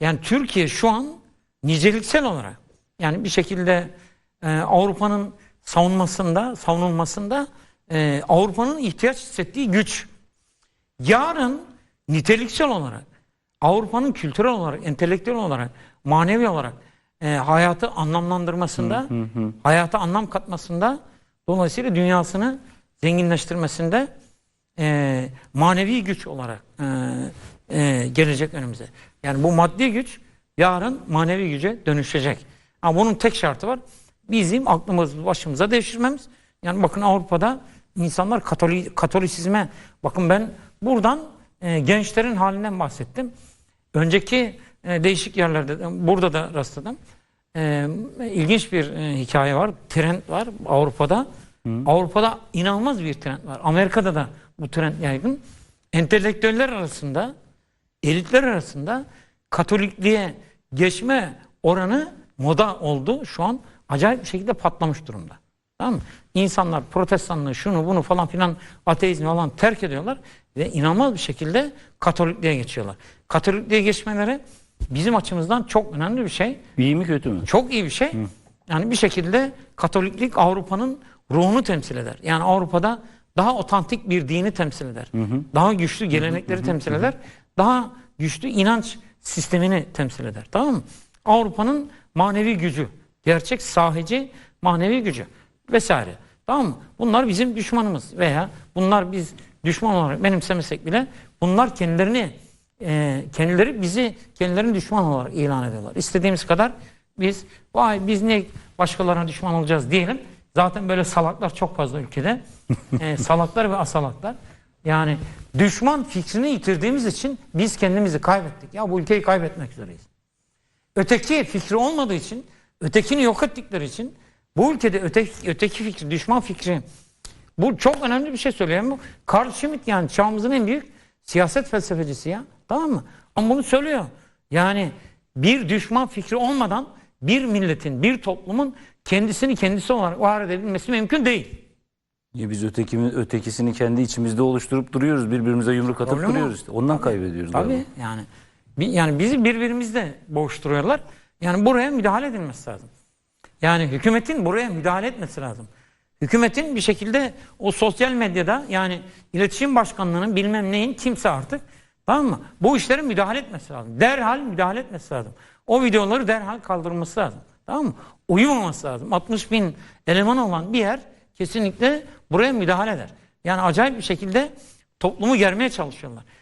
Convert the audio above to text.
Yani Türkiye şu an niceliksel olarak yani bir şekilde e, Avrupa'nın savunmasında, savunulmasında e, Avrupa'nın ihtiyaç hissettiği güç. Yarın niteliksel olarak Avrupa'nın kültürel olarak, entelektüel olarak, manevi olarak e, hayatı anlamlandırmasında, hayata anlam katmasında, dolayısıyla dünyasını zenginleştirmesinde e, manevi güç olarak e, e, gelecek önümüze. Yani bu maddi güç yarın manevi güce dönüşecek. Ama bunun tek şartı var. Bizim aklımızı başımıza devşirmemiz. Yani bakın Avrupa'da insanlar Katoli, Katolisizme bakın ben buradan e, gençlerin halinden bahsettim. Önceki e, değişik yerlerde burada da rastladım. E, ilginç bir e, hikaye var. Trend var Avrupa'da. Avrupa'da inanılmaz bir trend var. Amerika'da da bu trend yaygın. Entelektüeller arasında, elitler arasında Katolikliğe geçme oranı moda oldu. Şu an acayip bir şekilde patlamış durumda. Tamam mı? İnsanlar protestanlığı şunu bunu falan filan ateizmi falan terk ediyorlar ve inanılmaz bir şekilde Katolikliğe geçiyorlar. Katolikliğe geçmeleri bizim açımızdan çok önemli bir şey. İyi mi kötü mü? Çok iyi bir şey. Yani bir şekilde Katoliklik Avrupa'nın ruhunu temsil eder. Yani Avrupa'da daha otantik bir dini temsil eder. Daha güçlü gelenekleri temsil eder. Daha güçlü inanç sistemini temsil eder. Tamam mı? Avrupa'nın manevi gücü, gerçek sahici manevi gücü vesaire. Tamam mı? Bunlar bizim düşmanımız veya bunlar biz düşman olarak benimsemesek bile bunlar kendilerini e, kendileri bizi kendilerini düşman olarak ilan ediyorlar. İstediğimiz kadar biz vay biz niye başkalarına düşman olacağız diyelim. Zaten böyle salaklar çok fazla ülkede. E, salaklar ve asalaklar. Yani düşman fikrini yitirdiğimiz için biz kendimizi kaybettik. Ya bu ülkeyi kaybetmek üzereyiz. Öteki fikri olmadığı için, ötekini yok ettikleri için bu ülkede öteki, öteki fikri, düşman fikri bu çok önemli bir şey söylüyorum. Bu Carl Schmitt yani çağımızın en büyük siyaset felsefecisi ya. Tamam mı? Ama bunu söylüyor. Yani bir düşman fikri olmadan bir milletin, bir toplumun kendisini kendisi olarak var edebilmesi mümkün değil. Ya biz ötekimi, ötekisini kendi içimizde oluşturup duruyoruz. Birbirimize yumruk atıp Problem o. duruyoruz işte. Ondan kaybediyoruz. Tabii galiba. yani yani bizi birbirimizle boğuşturuyorlar. Yani buraya müdahale edilmesi lazım. Yani hükümetin buraya müdahale etmesi lazım. Hükümetin bir şekilde o sosyal medyada yani iletişim başkanlığının bilmem neyin kimse artık tamam mı? Bu işlere müdahale etmesi lazım. Derhal müdahale etmesi lazım. O videoları derhal kaldırması lazım. Tamam mı? Uyumaması lazım. 60 bin eleman olan bir yer kesinlikle buraya müdahale eder. Yani acayip bir şekilde toplumu germeye çalışıyorlar.